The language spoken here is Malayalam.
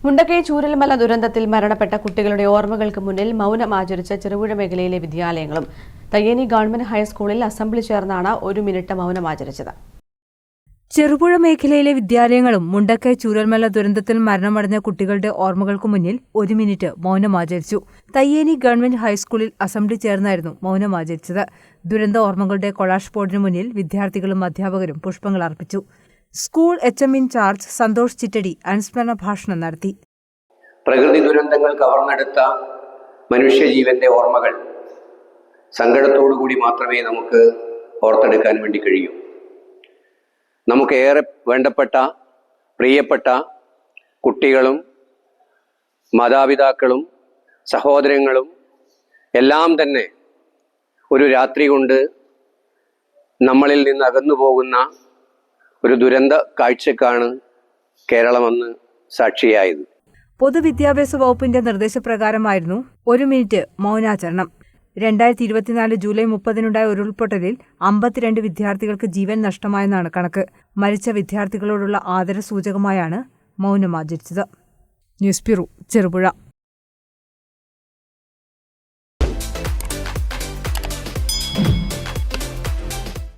മുണ്ടക്കൈ ചൂരൽമല ദുരന്തത്തിൽ മരണപ്പെട്ട കുട്ടികളുടെ ഓർമ്മകൾക്ക് മുന്നിൽ മൗനം ആചരിച്ച ചെറുപുഴ മേഖലയിലെ വിദ്യാലയങ്ങളും തയ്യേനി ഗവൺമെന്റ് ഹൈസ്കൂളിൽ അസംബ്ലി ചേർന്നാണ് ഒരു മിനിറ്റ് മൗനം ആചരിച്ചത് ചെറുപുഴ മേഖലയിലെ വിദ്യാലയങ്ങളും മുണ്ടക്കൈ ചൂരൽമല ദുരന്തത്തിൽ മരണമടഞ്ഞ കുട്ടികളുടെ ഓർമ്മകൾക്ക് മുന്നിൽ ഒരു മിനിറ്റ് മൗനം ആചരിച്ചു തയ്യേനി ഗവൺമെന്റ് ഹൈസ്കൂളിൽ അസംബ്ലി ചേർന്നായിരുന്നു മൗനം ആചരിച്ചത് ദുരന്ത ഓർമ്മകളുടെ കൊളാഷ് ബോർഡിന് മുന്നിൽ വിദ്യാർത്ഥികളും അധ്യാപകരും പുഷ്പങ്ങൾ അർപ്പിച്ചു. School H M incharge Santhosh Chittadi അനുസ്മരണ ഭാഷണം നടത്തി. പ്രകൃതി ദുരന്തങ്ങൾ കവർന്നെടുത്ത മനുഷ്യജീവന്റെ ഓർമ്മകൾ. സങ്കടത്തോടുകൂടി മാത്രമേ നമുക്ക് ഓർത്തെടുക്കാൻ വേണ്ടി കഴിയൂ. നമുക്ക് ഏറെ വേണ്ടപ്പെട്ട പ്രിയപ്പെട്ട കുട്ടികളും മാതാപിതാക്കളും സഹോദരങ്ങളും എല്ലാം തന്നെ ഒരു രാത്രി കൊണ്ട് നമ്മളിൽ നിന്ന് അകന്നു പോകുന്ന ഒരു ദുരന്ത കാഴ്ചക്കാണ് കേരളമെന്ന് സാക്ഷിയായത്. പൊതുവിദ്യാഭ്യാസ വകുപ്പിന്റെ നിർദ്ദേശപ്രകാരമായിരുന്നു ഒരു മിനിറ്റ് മൗനാചരണം. രണ്ടായിരത്തി ഇരുപത്തിനാല് ജൂലൈ മുപ്പതിനുണ്ടായ ഉരുൾപൊട്ടലിൽ അമ്പത്തിരണ്ട് വിദ്യാർത്ഥികൾക്ക് ജീവൻ നഷ്ടമായെന്നാണ് കണക്ക്. മരിച്ച വിദ്യാർത്ഥികളോടുള്ള ആദരസൂചകമായാണ് മൗനം ആചരിച്ചത് ന്യൂസ് ബ്യൂറോ ചെറുപുഴ.